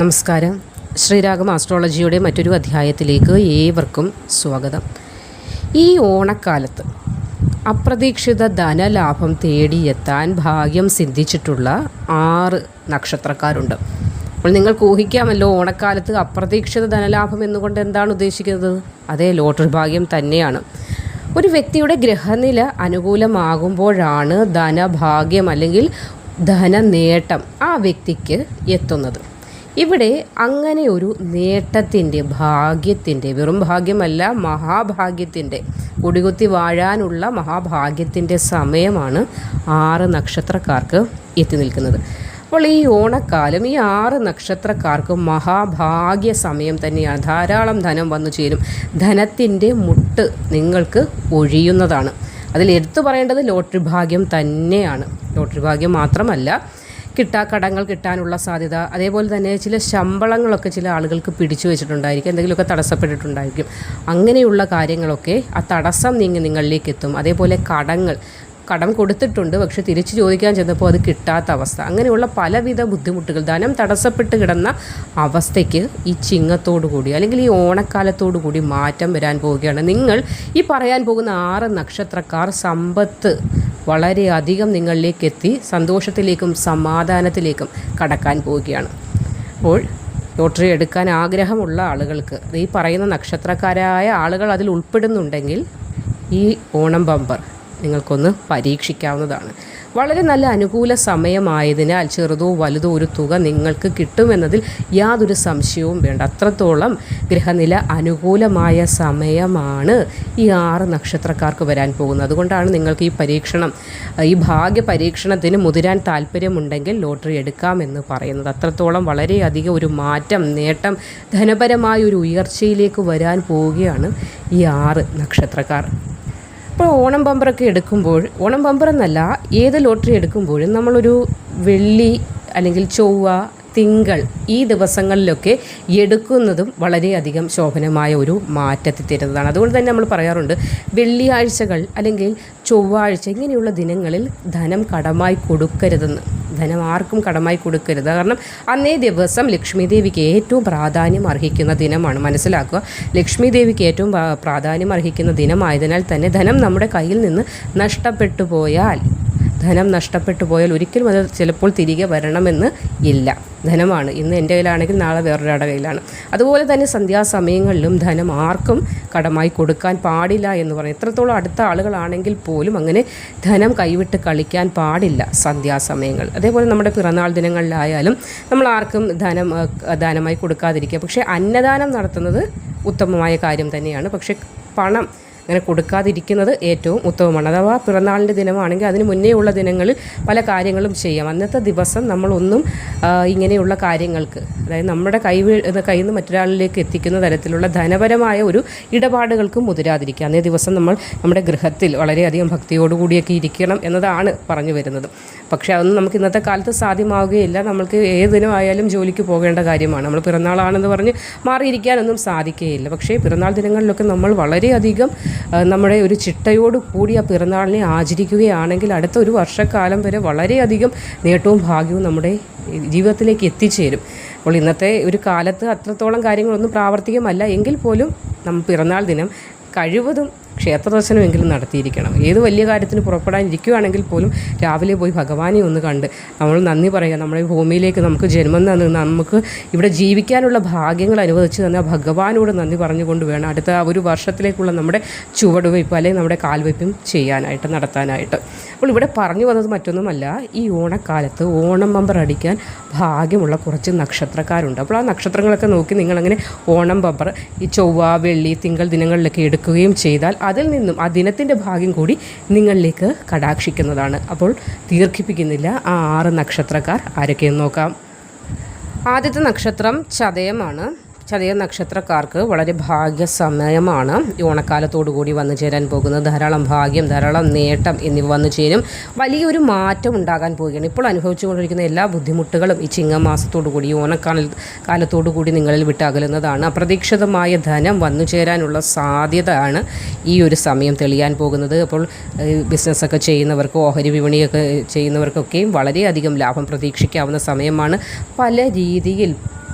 നമസ്കാരം. ശ്രീരാഗം ആസ്ട്രോളജിയുടെ മറ്റൊരു അധ്യായത്തിലേക്ക് ഏവർക്കും സ്വാഗതം. ഈ ഓണക്കാലത്ത് അപ്രതീക്ഷിത ധനലാഭം തേടിയെത്താൻ ഭാഗ്യം സിദ്ധിച്ചിട്ടുള്ള ആറ് നക്ഷത്രക്കാരുണ്ട്. അപ്പോൾ നിങ്ങൾക്ക് ഊഹിക്കാമല്ലോ ഓണക്കാലത്ത് അപ്രതീക്ഷിത ധനലാഭം എന്നുകൊണ്ട് എന്താണ് ഉദ്ദേശിക്കുന്നത്? അതേ ലോട്ടറി ഭാഗ്യം തന്നെയാണ്. ഒരു വ്യക്തിയുടെ ഗ്രഹനില അനുകൂലമാകുമ്പോഴാണ് ധനഭാഗ്യം അല്ലെങ്കിൽ ധനനേട്ടം ആ വ്യക്തിക്ക് എത്തുന്നത്. ഇവിടെ അങ്ങനെ ഒരു നേട്ടത്തിന്റെ ഭാഗ്യത്തിന്റെ വെറും ഭാഗ്യമല്ല മഹാഭാഗ്യത്തിന്റെ കൊടികുത്തി വാഴാനുള്ള മഹാഭാഗ്യത്തിന്റെ സമയമാണ് ആറ് നക്ഷത്രക്കാർക്ക് എത്തി നിൽക്കുന്നത്. അപ്പോൾ ഈ ഓണക്കാലം ഈ ആറ് നക്ഷത്രക്കാർക്ക് മഹാഭാഗ്യ സമയം തന്നെയാണ്. ധാരാളം ധനം വന്നു ചേരും. ധനത്തിന്റെ മുട്ട് നിങ്ങൾക്ക് ഒഴിയുന്നതാണ്. അതിൽ എടുത്തു പറയേണ്ടത് ലോട്ടറി ഭാഗ്യം തന്നെയാണ്. ലോട്ടറി ഭാഗ്യം മാത്രമല്ല കിട്ടാ കടങ്ങൾ കിട്ടാനുള്ള സാധ്യത അതേപോലെ തന്നെ ചില ശമ്പളങ്ങളൊക്കെ ചില ആളുകൾക്ക് പിടിച്ചു വെച്ചിട്ടുണ്ടായിരിക്കും എന്തെങ്കിലുമൊക്കെ തടസ്സപ്പെട്ടിട്ടുണ്ടായിരിക്കും. അങ്ങനെയുള്ള കാര്യങ്ങളൊക്കെ ആ തടസ്സം നീങ്ങി നിങ്ങളിലേക്ക് എത്തും. അതേപോലെ കടങ്ങൾ കടം കൊടുത്തിട്ടുണ്ട് പക്ഷെ തിരിച്ചു ചോദിക്കാൻ ചെന്നപ്പോൾ അത് കിട്ടാത്ത അവസ്ഥ. അങ്ങനെയുള്ള പലവിധ ബുദ്ധിമുട്ടുകൾ ധനം തടസ്സപ്പെട്ട് കിടന്ന അവസ്ഥയ്ക്ക് ഈ ചിങ്ങത്തോടു കൂടി അല്ലെങ്കിൽ ഈ ഓണക്കാലത്തോടു കൂടി മാറ്റം വരാൻ പോവുകയാണ്. നിങ്ങൾ ഈ പറയാൻ പോകുന്ന ആറ് നക്ഷത്രക്കാർ സമ്പത്ത് വളരെയധികം നിങ്ങളിലേക്ക് എത്തി സന്തോഷത്തിലേക്കും സമാധാനത്തിലേക്കും കടക്കാൻ പോവുകയാണ്. അപ്പോൾ ലോട്ടറി എടുക്കാൻ ആഗ്രഹമുള്ള ആളുകൾക്ക് ഈ പറയുന്ന നക്ഷത്രക്കാരായ ആളുകൾ അതിൽ ഉൾപ്പെടുന്നുണ്ടെങ്കിൽ ഈ ഓണം ബമ്പർ നിങ്ങൾക്കൊന്ന് പരീക്ഷിക്കാവുന്നതാണ്. വളരെ നല്ല അനുകൂല സമയമായതിനാൽ ചെറുതോ വലുതോ ഒരു തുക നിങ്ങൾക്ക് കിട്ടുമെന്നതിൽ യാതൊരു സംശയവും വേണ്ട. അത്രത്തോളം ഗ്രഹനില അനുകൂലമായ സമയമാണ് ഈ ആറ് നക്ഷത്രക്കാർക്ക് വരാൻ പോകുന്നത്. അതുകൊണ്ടാണ് നിങ്ങൾക്ക് ഈ പരീക്ഷണം ഈ ഭാഗ്യ പരീക്ഷണത്തിന് മുതിരാൻ താല്പര്യമുണ്ടെങ്കിൽ ലോട്ടറി എടുക്കാമെന്ന് പറയുന്നത്. അത്രത്തോളം വളരെയധികം ഒരു മാറ്റം നേട്ടം ധനപരമായ ഒരു ഉയർച്ചയിലേക്ക് വരാൻ പോവുകയാണ് ഈ ആറ് നക്ഷത്രക്കാർ. ഇപ്പോൾ ഓണം ബമ്പറൊക്കെ എടുക്കുമ്പോൾ ഓണം ബമ്പർ എന്നല്ല ഏത് ലോട്ടറി എടുക്കുമ്പോഴും നമ്മളൊരു വെള്ളി അല്ലെങ്കിൽ ചൊവ്വ തിങ്കൾ ഈ ദിവസങ്ങളിലൊക്കെ എടുക്കുന്നതും വളരെയധികം ശോഭനമായ ഒരു മാറ്റത്തിൽ തരുന്നതാണ്. അതുകൊണ്ട് തന്നെ നമ്മൾ പറയാറുണ്ട് വെള്ളിയാഴ്ചകൾ അല്ലെങ്കിൽ ചൊവ്വാഴ്ച ഇങ്ങനെയുള്ള ദിനങ്ങളിൽ ധനം കടമായി കൊടുക്കരുതെന്ന്. ധനം ആർക്കും കടമായി കൊടുക്കരുത്. കാരണം അന്നേ ദിവസം ലക്ഷ്മി ദേവിക്ക് ഏറ്റവും പ്രാധാന്യം അർഹിക്കുന്ന ദിനമാണ്. മനസ്സിലാക്കുക? ലക്ഷ്മി ദേവിക്ക് ഏറ്റവും പ്രാധാന്യം അർഹിക്കുന്ന ദിനമായതിനാൽ തന്നെ ധനം നമ്മുടെ കയ്യിൽ നിന്ന് നഷ്ടപ്പെട്ടു പോയാൽ ധനം നഷ്ടപ്പെട്ടു പോയാൽ ഒരിക്കലും അത് ചിലപ്പോൾ തിരികെ വരണമെന്ന് ഇല്ല. ധനമാണ്. ഇന്ന് എന്റെ കയ്യിലാണെങ്കിൽ നാളെ വേറൊരാളുടെ കയ്യിലാണ്. അതുപോലെ തന്നെ സന്ധ്യാസമയങ്ങളിലും ധനം ആർക്കും കടമായി കൊടുക്കാൻ പാടില്ല എന്ന് പറയും. എത്രത്തോളം അടുത്ത ആളുകളാണെങ്കിൽ പോലും അങ്ങനെ ധനം കൈവിട്ട് കളിക്കാൻ പാടില്ല സന്ധ്യാസമയങ്ങൾ. അതേപോലെ നമ്മുടെ പിറന്നാൾ ദിനങ്ങളിലായാലും നമ്മൾ ആർക്കും ധനം ദാനമായി കൊടുക്കാതിരിക്കുക. പക്ഷേ അന്നദാനം നടത്തുന്നത് ഉത്തമമായ കാര്യം തന്നെയാണ്. പക്ഷേ പണം അങ്ങനെ കൊടുക്കാതിരിക്കുന്നത് ഏറ്റവും ഉത്തമമാണ്. അഥവാ പിറന്നാളിന്റെ ദിനമാണെങ്കിൽ അതിന് മുന്നേ ഉള്ള ദിനങ്ങളിൽ പല കാര്യങ്ങളും ചെയ്യാം. അന്നത്തെ ദിവസം നമ്മളൊന്നും ഇങ്ങനെയുള്ള കാര്യങ്ങൾക്ക് അതായത് നമ്മുടെ കൈ കയ്യിൽ നിന്ന് മറ്റൊരാളിലേക്ക് എത്തിക്കുന്ന തരത്തിലുള്ള ധനപരമായ ഒരു ഇടപാടുകൾക്കും മുതിരാതിരിക്കുക. അന്നേ ദിവസം നമ്മൾ നമ്മുടെ ഗൃഹത്തിൽ വളരെയധികം ഭക്തിയോടുകൂടിയൊക്കെ ഇരിക്കണം എന്നതാണ് പറഞ്ഞു വരുന്നത്. പക്ഷേ അതൊന്നും നമുക്ക് ഇന്നത്തെ കാലത്ത് സാധ്യമാവുകയില്ല. നമ്മൾക്ക് ഏതിനുമായാലും ജോലിക്ക് പോകേണ്ട കാര്യമാണ്. നമ്മൾ പിറന്നാളാണെന്ന് പറഞ്ഞ് മാറിയിരിക്കാനൊന്നും സാധിക്കുകയില്ല. പക്ഷേ പിറന്നാൾ ദിനങ്ങളിലൊക്കെ നമ്മൾ വളരെയധികം നമ്മുടെ ഒരു ചിട്ടയോട് കൂടി ആ പിറന്നാളിനെ ആചരിക്കുകയാണെങ്കിൽ അടുത്ത ഒരു വർഷക്കാലം വരെ വളരെയധികം നേട്ടവും ഭാഗ്യവും നമ്മുടെ ജീവിതത്തിലേക്ക് എത്തിച്ചേരും. അപ്പോൾ ഇന്നത്തെ ഒരു കാലത്ത് അത്രത്തോളം കാര്യങ്ങളൊന്നും പ്രാവർത്തികമല്ല. എങ്കിൽ പോലും നമ്മൾ പിറന്നാൾ ദിനം കഴിവതും ക്ഷേത്ര ദർശനമെങ്കിലും നടത്തിയിരിക്കണം. ഏത് വലിയ കാര്യത്തിന് പുറപ്പെടാനിരിക്കുകയാണെങ്കിൽ പോലും രാവിലെ പോയി ഭഗവാനെ ഒന്ന് കണ്ട് നമ്മൾ നന്ദി പറയുക. നമ്മുടെ ഭൂമിയിലേക്ക് നമുക്ക് ജന്മം തന്ന് നമുക്ക് ഇവിടെ ജീവിക്കാനുള്ള ഭാഗ്യങ്ങൾ അനുവദിച്ച് തന്നെ ഭഗവാനോട് നന്ദി പറഞ്ഞുകൊണ്ട് വേണം. അടുത്ത ഒരു വർഷത്തിലേക്കുള്ള നമ്മുടെ ചുവടുവയ്പ് അല്ലെങ്കിൽ നമ്മുടെ കാൽവയ്പ്പും ചെയ്യാനായിട്ട് നടത്താനായിട്ട്. അപ്പോൾ ഇവിടെ പറഞ്ഞു വന്നത് മറ്റൊന്നുമല്ല. ഈ ഓണക്കാലത്ത് ഓണം ബമ്പർ അടിക്കാൻ ഭാഗ്യമുള്ള കുറച്ച് നക്ഷത്രക്കാരുണ്ട്. അപ്പോൾ ആ നക്ഷത്രങ്ങളൊക്കെ നോക്കി നിങ്ങളങ്ങനെ ഓണം ബമ്പർ ഈ ചൊവ്വ വെള്ളി തിങ്കൾ ദിനങ്ങളിലൊക്കെ എടുക്കുകയും ചെയ്താൽ അതിൽ നിന്നും ആ ദിനത്തിന്റെ ഭാഗ്യം കൂടി നിങ്ങളിലേക്ക് കടാക്ഷിക്കുന്നതാണ്. അപ്പോൾ ദീർഘിപ്പിക്കുന്നില്ല. ആ ആറ് നക്ഷത്രക്കാർ ആരൊക്കെയെന്ന് നോക്കാം. ആദ്യത്തെ നക്ഷത്രം ചതയമാണ്. ചതയ നക്ഷത്രക്കാർക്ക് വളരെ ഭാഗ്യസമയമാണ്. ഈ ഓണക്കാലത്തോടു കൂടി വന്നു ചേരാൻ പോകുന്നത് ധാരാളം ഭാഗ്യം ധാരാളം നേട്ടം എന്നിവ വന്നു ചേരും. വലിയൊരു മാറ്റം ഉണ്ടാകാൻ പോവുകയാണ്. ഇപ്പോൾ അനുഭവിച്ചുകൊണ്ടിരിക്കുന്ന എല്ലാ ബുദ്ധിമുട്ടുകളും ഈ ചിങ്ങമാസത്തോടു കൂടി ഓണക്കാല കാലത്തോടു കൂടി നിങ്ങളിൽ വിട്ടകലുന്നതാണ്. അപ്രതീക്ഷിതമായ ധനം വന്നു ചേരാനുള്ള സാധ്യതയാണ് ഈ ഒരു സമയം തെളിയാൻ പോകുന്നത്. അപ്പോൾ ബിസിനസ്സൊക്കെ ചെയ്യുന്നവർക്ക് ഓഹരി വിപണിയൊക്കെ ചെയ്യുന്നവർക്കൊക്കെയും വളരെയധികം ലാഭം പ്രതീക്ഷിക്കാവുന്ന സമയമാണ്. പല രീതിയിൽ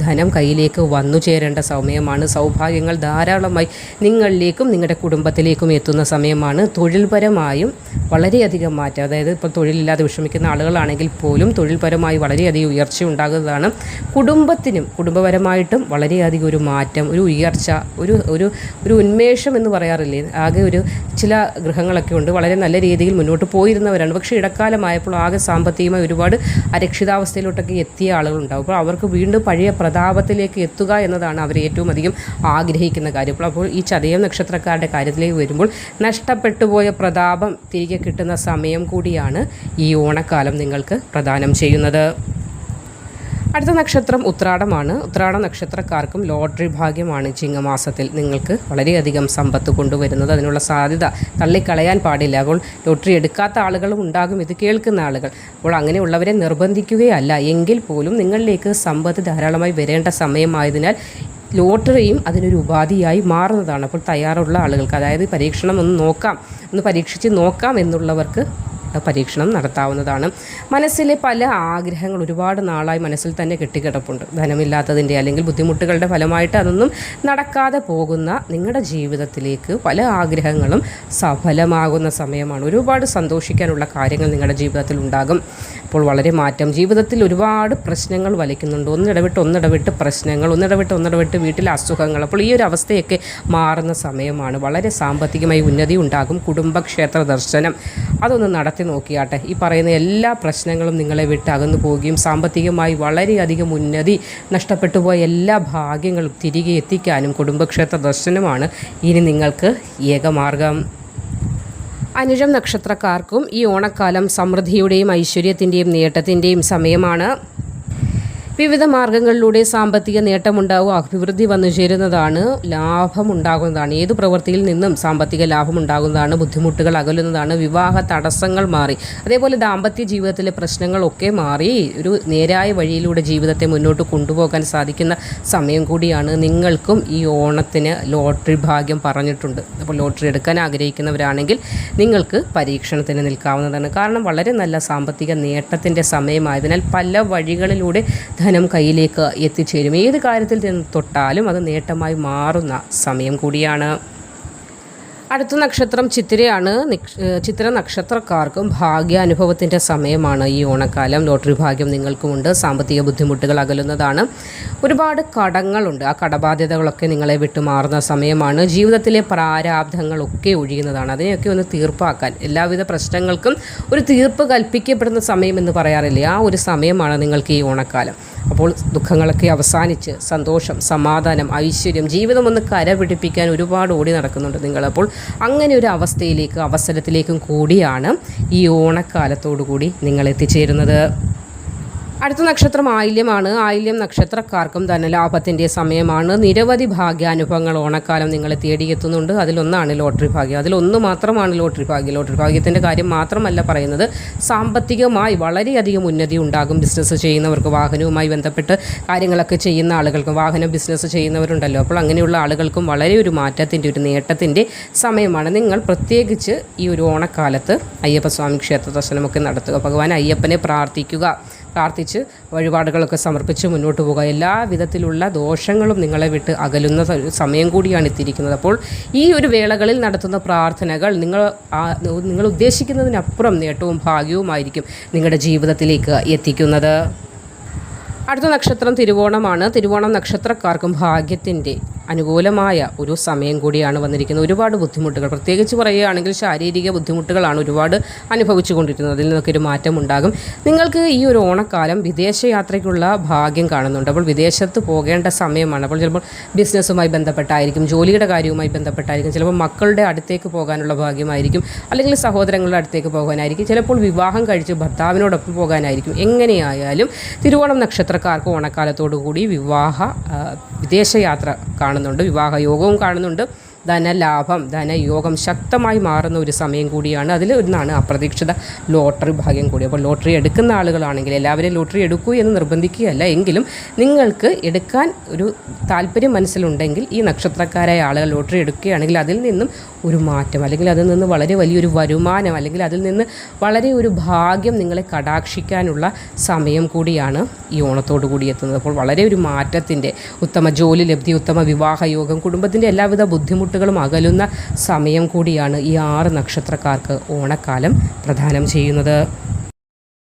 ധനം കയ്യിലേക്ക് വന്നു ചേരേണ്ട സമയമാണ്. സൗഭാഗ്യങ്ങൾ ധാരാളമായി നിങ്ങളിലേക്കും നിങ്ങളുടെ കുടുംബത്തിലേക്കും എത്തുന്ന സമയമാണ്. തൊഴിൽപരമായും വളരെയധികം മാറ്റം. അതായത് ഇപ്പോൾ തൊഴിലില്ലാതെ വിഷമിക്കുന്ന ആളുകളാണെങ്കിൽ പോലും തൊഴിൽപരമായി വളരെയധികം ഉയർച്ച ഉണ്ടാകുന്നതാണ്. കുടുംബത്തിനും കുടുംബപരമായിട്ടും വളരെയധികം ഒരു മാറ്റം ഒരു ഉയർച്ച ഒരു ഒരു ഒരു ഉന്മേഷം എന്ന് പറയാറില്ലേ? ആകെ ഒരു ചില ഗൃഹങ്ങളൊക്കെ ഉണ്ട്. വളരെ നല്ല രീതിയിൽ മുന്നോട്ട് പോയിരുന്നവരാണ്. പക്ഷേ ഇടക്കാലമായപ്പോൾ ആകെ സാമ്പത്തികമായി ഒരുപാട് അരക്ഷിതാവസ്ഥയിലോട്ടൊക്കെ എത്തിയ ആളുകളുണ്ടാവും. അപ്പോൾ അവർക്ക് വീണ്ടും പഴയ പ്രതാപത്തിലേക്ക് എത്തുക എന്നതാണ് അവർ ഏറ്റവും അധികം ആഗ്രഹിക്കുന്ന കാര്യം. അപ്പോൾ ഈ ചതയം നക്ഷത്രക്കാരുടെ കാര്യത്തിലേക്ക് വരുമ്പോൾ നഷ്ടപ്പെട്ടു പോയ പ്രതാപം തിരികെ കിട്ടുന്ന സമയം കൂടിയാണ് ഈ ഓണക്കാലം നിങ്ങൾക്ക് പ്രദാനം ചെയ്യുന്നത്. അടുത്ത നക്ഷത്രം ഉത്രാടമാണ്. ഉത്രാട നക്ഷത്രക്കാർക്കും ലോട്ടറി ഭാഗ്യമാണ് ചിങ്ങമാസത്തിൽ. നിങ്ങൾക്ക് വളരെയധികം സമ്പത്ത് കൊണ്ടുവരുന്നത് അതിനുള്ള സാധ്യത തള്ളിക്കളയാൻ പാടില്ല. അപ്പോൾ ലോട്ടറി എടുക്കാത്ത ആളുകളും ഉണ്ടാകും. ഇത് കേൾക്കുന്ന ആളുകൾ. അപ്പോൾ അങ്ങനെയുള്ളവരെ നിർബന്ധിക്കുകയല്ല. എങ്കിൽ പോലും നിങ്ങളിലേക്ക് സമ്പത്ത് ധാരാളമായി വരേണ്ട സമയമായതിനാൽ ലോട്ടറിയും അതിനൊരു ഉപാധിയായി മാറുന്നതാണ്. അപ്പോൾ തയ്യാറുള്ള ആളുകൾക്ക് അതായത് പരീക്ഷണം ഒന്ന് നോക്കാം. ഒന്ന് പരീക്ഷിച്ച് നോക്കാം എന്നുള്ളവർക്ക് പരീക്ഷണം നടത്താവുന്നതാണ്. മനസ്സിലെ പല ആഗ്രഹങ്ങൾ ഒരുപാട് നാളായി മനസ്സിൽ തന്നെ കെട്ടിക്കിടപ്പുണ്ട്. ധനമില്ലാത്തതിന്റെ അല്ലെങ്കിൽ ബുദ്ധിമുട്ടുകളുടെ ഫലമായിട്ട് അതൊന്നും നടക്കാതെ പോകുന്ന നിങ്ങളുടെ ജീവിതത്തിലേക്ക് പല ആഗ്രഹങ്ങളും സഫലമാകുന്ന സമയമാണ്. ഒരുപാട് സന്തോഷിക്കാനുള്ള കാര്യങ്ങൾ നിങ്ങളുടെ ജീവിതത്തിൽ ഉണ്ടാകും. അപ്പോൾ വളരെ മാറ്റം. ജീവിതത്തിൽ ഒരുപാട് പ്രശ്നങ്ങൾ വലിക്കുന്നുണ്ട്. ഒന്നിടവിട്ട് ഒന്നിടവിട്ട് പ്രശ്നങ്ങൾ ഒന്നിടവിട്ട് ഒന്നിടവിട്ട് വീട്ടിലെ അസുഖങ്ങൾ. അപ്പോൾ ഈ ഒരു അവസ്ഥയൊക്കെ മാറുന്ന സമയമാണ്. വളരെ സാമ്പത്തികമായി ഉന്നതി ഉണ്ടാകും. കുടുംബക്ഷേത്ര ദർശനം അതൊന്ന് നടത്തി നോക്കിയാട്ടെ. ഈ പറയുന്ന എല്ലാ പ്രശ്നങ്ങളും നിങ്ങളെ വിട്ട് അകന്നു പോവുകയും സാമ്പത്തികമായി വളരെയധികം ഉന്നതി നഷ്ടപ്പെട്ടു പോയ എല്ലാ ഭാഗ്യങ്ങളും തിരികെ എത്തിക്കാനും കുടുംബക്ഷേത്ര ദർശനമാണ് ഇനി നിങ്ങൾക്ക് ഏകമാർഗം. അനിഴം നക്ഷത്രക്കാർക്കും ഈ ഓണക്കാലം സമൃദ്ധിയുടെയും ഐശ്വര്യത്തിന്റെയും നേട്ടത്തിന്റെയും സമയമാണ്. വിവിധ മാർഗങ്ങളിലൂടെ സാമ്പത്തിക നേട്ടമുണ്ടാവും അഭിവൃദ്ധി വന്നു ചേരുന്നതാണ് ലാഭമുണ്ടാകുന്നതാണ്. ഏത് പ്രവൃത്തിയിൽ നിന്നും സാമ്പത്തിക ലാഭമുണ്ടാകുന്നതാണ് ബുദ്ധിമുട്ടുകൾ അകലുന്നതാണ് വിവാഹ തടസ്സങ്ങൾ മാറി. അതേപോലെ ദാമ്പത്യ ജീവിതത്തിലെ പ്രശ്നങ്ങളൊക്കെ മാറി ഒരു നേരായ വഴിയിലൂടെ ജീവിതത്തെ മുന്നോട്ട് കൊണ്ടുപോകാൻ സാധിക്കുന്ന സമയം കൂടിയാണ് നിങ്ങൾക്കും ഈ ഓണത്തിന് ലോട്ടറി ഭാഗ്യം പറഞ്ഞിട്ടുണ്ട്. അപ്പോൾ ലോട്ടറി എടുക്കാൻ ആഗ്രഹിക്കുന്നവരാണെങ്കിൽ നിങ്ങൾക്ക് പരീക്ഷണത്തിന് നിൽക്കാവുന്നതാണ്. കാരണം വളരെ നല്ല സാമ്പത്തിക നേട്ടത്തിന്റെ സമയമായതിനാൽ പല വഴികളിലൂടെ ധനം കയ്യിലേക്ക് എത്തിച്ചേരും. ഏത് കാര്യത്തിൽ നിന്ന് തൊട്ടാലും അത് നേട്ടമായി മാറുന്ന സമയം കൂടിയാണ്. അടുത്ത നക്ഷത്രം ചിത്തിരയാണ്. ചിത്ര നക്ഷത്രക്കാർക്കും ഭാഗ്യാനുഭവത്തിന്റെ സമയമാണ് ഈ ഓണക്കാലം. ലോട്ടറി ഭാഗ്യം നിങ്ങൾക്കുമുണ്ട്. സാമ്പത്തിക ബുദ്ധിമുട്ടുകൾ അകലുന്നതാണ്. ഒരുപാട് കടങ്ങളുണ്ട്. ആ കടബാധ്യതകളൊക്കെ നിങ്ങളെ വിട്ടുമാറുന്ന സമയമാണ്. ജീവിതത്തിലെ പ്രാരാബ്ധങ്ങളൊക്കെ ഒഴിയുന്നതാണ്. അതിനെയൊക്കെ ഒന്ന് തീർപ്പാക്കാൻ എല്ലാവിധ പ്രശ്നങ്ങൾക്കും ഒരു തീർപ്പ് കൽപ്പിക്കപ്പെടുന്ന സമയം എന്ന് പറയാറില്ലേ? ആ ഒരു സമയമാണ് നിങ്ങൾക്ക് ഈ ഓണക്കാലം. അപ്പോൾ ദുഃഖങ്ങളൊക്കെ അവസാനിച്ച് സന്തോഷം സമാധാനം ഐശ്വര്യം ജീവിതം ഒന്ന് കരപിടിപ്പിക്കാൻ ഒരുപാട് ഓടി നടക്കുന്നുണ്ട് നിങ്ങൾ. അപ്പോൾ അങ്ങനെ ഒരു അവസ്ഥയിലേക്ക് അവസരത്തിലേക്കും കൂടിയാണ് ഈ ഓണക്കാലത്തോടു കൂടി നിങ്ങൾ എത്തിച്ചേരുന്നത്. അടുത്ത നക്ഷത്രം ആയില്യമാണ്. ആയില്യം നക്ഷത്രക്കാർക്കും ധനലാഭത്തിന്റെ സമയമാണ്. നിരവധി ഭാഗ്യാനുഭവങ്ങൾ ഓണക്കാലം നിങ്ങളെ തേടിയെത്തുന്നുണ്ട്. അതിലൊന്നാണ് ലോട്ടറി ഭാഗ്യം. അതിലൊന്ന് മാത്രമാണ് ലോട്ടറി ഭാഗ്യം. ലോട്ടറി ഭാഗ്യത്തിന്റെ കാര്യം മാത്രമല്ല പറയുന്നത്. സാമ്പത്തികമായി വളരെയധികം ഉന്നതി ഉണ്ടാകും ബിസിനസ് ചെയ്യുന്നവർക്ക്. വാഹനവുമായി ബന്ധപ്പെട്ട് കാര്യങ്ങളൊക്കെ ചെയ്യുന്ന ആളുകൾക്കും വാഹനം ബിസിനസ് ചെയ്യുന്നവരുണ്ടല്ലോ. അപ്പോൾ അങ്ങനെയുള്ള ആളുകൾക്കും വളരെ ഒരു മാറ്റത്തിന്റെ ഒരു നേട്ടത്തിന്റെ സമയമാണ്. നിങ്ങൾ പ്രത്യേകിച്ച് ഈ ഒരു ഓണക്കാലത്ത് അയ്യപ്പസ്വാമി ക്ഷേത്ര ദർശനമൊക്കെ നടത്തുക. ഭഗവാൻ അയ്യപ്പനെ പ്രാർത്ഥിക്കുക. പ്രാർത്ഥിച്ച് വഴിപാടുകളൊക്കെ സമർപ്പിച്ച് മുന്നോട്ട് പോകുക എല്ലാ വിധത്തിലുള്ള ദോഷങ്ങളും നിങ്ങളെ വിട്ട് അകലുന്ന സമയം കൂടിയാണ് എത്തിയിരിക്കുന്നത്. അപ്പോൾ ഈ ഒരു വേളകളിൽ നടത്തുന്ന പ്രാർത്ഥനകൾ നിങ്ങൾ നിങ്ങൾ ഉദ്ദേശിക്കുന്നതിനപ്പുറം നേട്ടവും ഭാഗ്യവുമായിരിക്കും നിങ്ങളുടെ ജീവിതത്തിലേക്ക് എത്തിക്കുന്നത്. അടുത്ത നക്ഷത്രം തിരുവോണമാണ്. തിരുവോണം നക്ഷത്രക്കാർക്കും ഭാഗ്യത്തിന്റെ അനുകൂലമായ ഒരു സമയം കൂടിയാണ് വന്നിരിക്കുന്നത്. ഒരുപാട് ബുദ്ധിമുട്ടുകൾ. പ്രത്യേകിച്ച് പറയുകയാണെങ്കിൽ ശാരീരിക ബുദ്ധിമുട്ടുകളാണ് ഒരുപാട് അനുഭവിച്ചു കൊണ്ടിരിക്കുന്നത് അതിൽ നിന്നൊക്കെ ഒരു മാറ്റം ഉണ്ടാകും. നിങ്ങൾക്ക് ഈ ഒരു ഓണക്കാലം വിദേശയാത്രയ്ക്കുള്ള ഭാഗ്യം കാണുന്നുണ്ട്. അപ്പോൾ വിദേശത്ത് പോകേണ്ട സമയമാണ്. അപ്പോൾ ചിലപ്പോൾ ബിസിനസ്സുമായി ബന്ധപ്പെട്ടായിരിക്കും ജോലിയുടെ കാര്യവുമായി ബന്ധപ്പെട്ടായിരിക്കും. ചിലപ്പോൾ മക്കളുടെ അടുത്തേക്ക് പോകാനുള്ള ഭാഗ്യമായിരിക്കും. അല്ലെങ്കിൽ സഹോദരങ്ങളുടെ അടുത്തേക്ക് പോകാനായിരിക്കും. ചിലപ്പോൾ വിവാഹം കഴിച്ച് ഭർത്താവിനോടൊപ്പം പോകാനായിരിക്കും. എങ്ങനെയായാലും തിരുവോണം നക്ഷത്രക്കാർക്ക് ഓണക്കാലത്തോടു കൂടി വിവാഹ വിദേശയാത്ര വിദേശയാത്ര കാണുന്നുണ്ട് വിവാഹ യോഗവും കാണുന്നുണ്ട്. ധനലാഭം ധനയോഗം ശക്തമായി മാറുന്ന ഒരു സമയം കൂടിയാണ്. അതിൽ ഒന്നാണ് അപ്രതീക്ഷിത ലോട്ടറി ഭാഗ്യം കൂടി. അപ്പോൾ ലോട്ടറി എടുക്കുന്ന ആളുകളാണെങ്കിൽ എല്ലാവരെയും ലോട്ടറി എടുക്കൂ എന്ന് നിർബന്ധിക്കുകയല്ല. എങ്കിലും നിങ്ങൾക്ക് എടുക്കാൻ ഒരു താല്പര്യം മനസ്സിലുണ്ടെങ്കിൽ ഈ നക്ഷത്രക്കാരായ ആളുകൾ ലോട്ടറി എടുക്കുകയാണെങ്കിൽ അതിൽ നിന്നും ഒരു മാറ്റം അല്ലെങ്കിൽ അതിൽ നിന്ന് വളരെ വലിയൊരു വരുമാനം അല്ലെങ്കിൽ അതിൽ നിന്ന് വളരെ ഒരു ഭാഗ്യം നിങ്ങളെ കടാക്ഷിക്കാനുള്ള സമയം കൂടിയാണ് ഈ ഓണത്തോടു കൂടി എത്തുന്നത്. അപ്പോൾ വളരെ ഒരു മാറ്റത്തിന്റെ ഉത്തമ ജോലി ലബ്ധി ഉത്തമ വിവാഹയോഗം കുടുംബത്തിന്റെ എല്ലാവിധ ബുദ്ധിമുട്ടുകളും അകലുന്ന സമയം കൂടിയാണ് ഈ ആറ് നക്ഷത്രക്കാർക്ക് ഓണക്കാലം പ്രധാനം ചെയ്യുന്നത്.